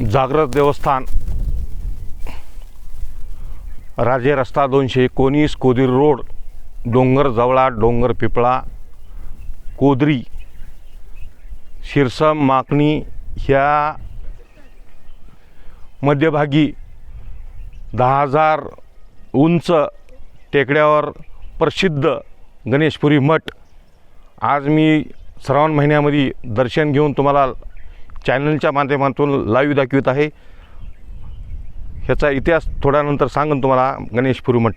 जागृत देवस्थान. राजे रस्ता दोनशे एकोणीस कोदीर रोड डोंगर जवळा डोंगर पिपळा कोदरी शिरसम माकणी ह्या मध्यभागी दहा हजार उंच टेकड्यावर प्रसिद्ध गणेशपुरी मठ. आज मी श्रावण महिन्यामध्ये दर्शन घेऊन तुम्हाला चॅनलच्या माध्यमातून लाईव्ह दाखवित आहे. ह्याचा इतिहास थोड्यानंतर सांगन तुम्हाला गणेशपुरी मठ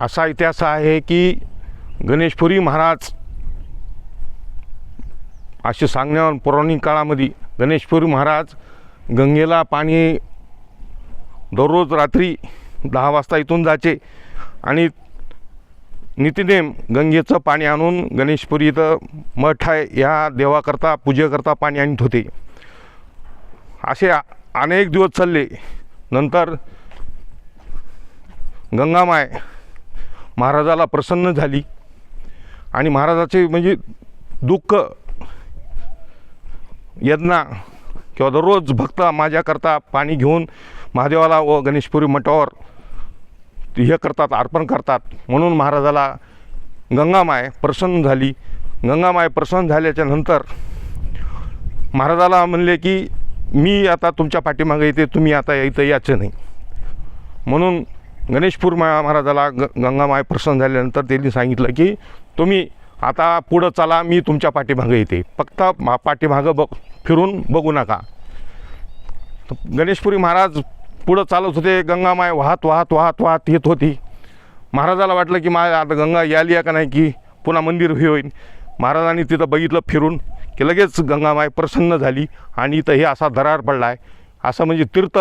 असा इतिहास आहे की गणेशपुरी महाराज असे सांगण्यावर पौराणिक काळामध्ये गणेशपुरी महाराज गंगेला पाणी दररोज रात्री दहा वाजता इथून जायचे. आणि नितीनेम गंगेचं पाणी आणून गणेशपुरी इथं मठ आहे. ह्या देवाकरता पूजेकरता पाणी आणत होते. असे अनेक दिवस चालले. नंतर गंगामाय महाराजाला प्रसन्न झाली. आणि महाराजाचे म्हणजे दुःख यज्ञा किंवा दररोज भक्त माझ्याकरता पाणी घेऊन महादेवाला व गणेशपुरी मठावर ते हे करतात अर्पण करतात. म्हणून महाराजाला गंगामाय प्रसन्न झाली. गंगामाय प्रसन्न झाल्याच्यानंतर महाराजाला म्हणले की मी आता तुमच्या पाठीमागे येते तुम्ही आता इथं यायचं नाही. म्हणून गणेशपूर महाराजाला ग गंगामाय प्रसन्न झाल्यानंतर त्यांनी सांगितलं की तुम्ही आता पुढं चला मी तुमच्या पाठीमागं येते. फक्त मा पाठीमागं बघ फिरून बघू नका. गणेशपुरी महाराज पुढं चालत होते गंगामाय वाहत वाहत वाहत वाहत येत होती. महाराजाला वाटलं की मा आता गंगा याली आहे का नाही की पुन्हा मंदिर हे होईल महाराजांनी तिथं बघितलं फिरून की लगेच गंगामाय प्रसन्न झाली आणि इथं हे असा दरार पडला आहे असं म्हणजे तीर्थ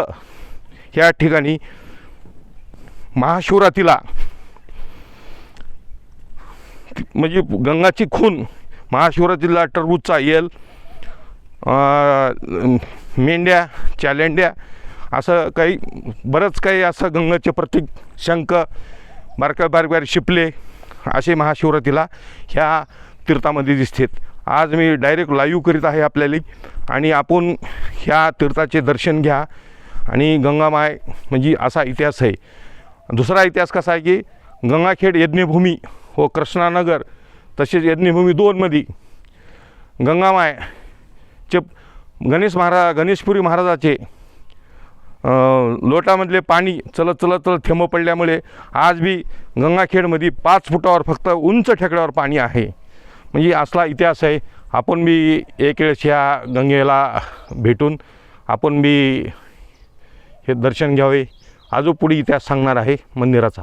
ह्या ठिकाणी महाशिवरात्रीला म्हणजे गंगाची खून महाशिवरात्रीला टरबूजचा येल मेंढ्या चालेंड्या असं काही बरंच काही असं गंगाचे प्रतीक शंख बारक्या बारीक शिपले असे महाशिवरात्रीला ह्या तीर्थामध्ये दिसतात. आज मी डायरेक्ट लाईव्ह करीत आहे आपल्याला आणि आपण ह्या तीर्थाचे दर्शन घ्या आणि गंगामाय म्हणजे असा इतिहास आहे. दुसरा इतिहास कसा आहे की गंगाखेड यज्ञभूमी व कृष्णानगर तसेच यज्ञभूमी दोनमध्ये गंगामायचे गणेश महाराज गणेशपुरी महाराजाचे लोटामधले पाणी चलत चलत चलत थेंब पडल्यामुळे आज बी गंगाखेडमध्ये पाच फुटावर फक्त उंच ठेकड्यावर पाणी आहे. म्हणजे असला इतिहास आहे. आपण बी एक वेळेस ह्या गंगेला भेटून आपण बी हे दर्शन घ्यावे. आजो पुढे इतिहास सांगणार आहे मंदिराचा.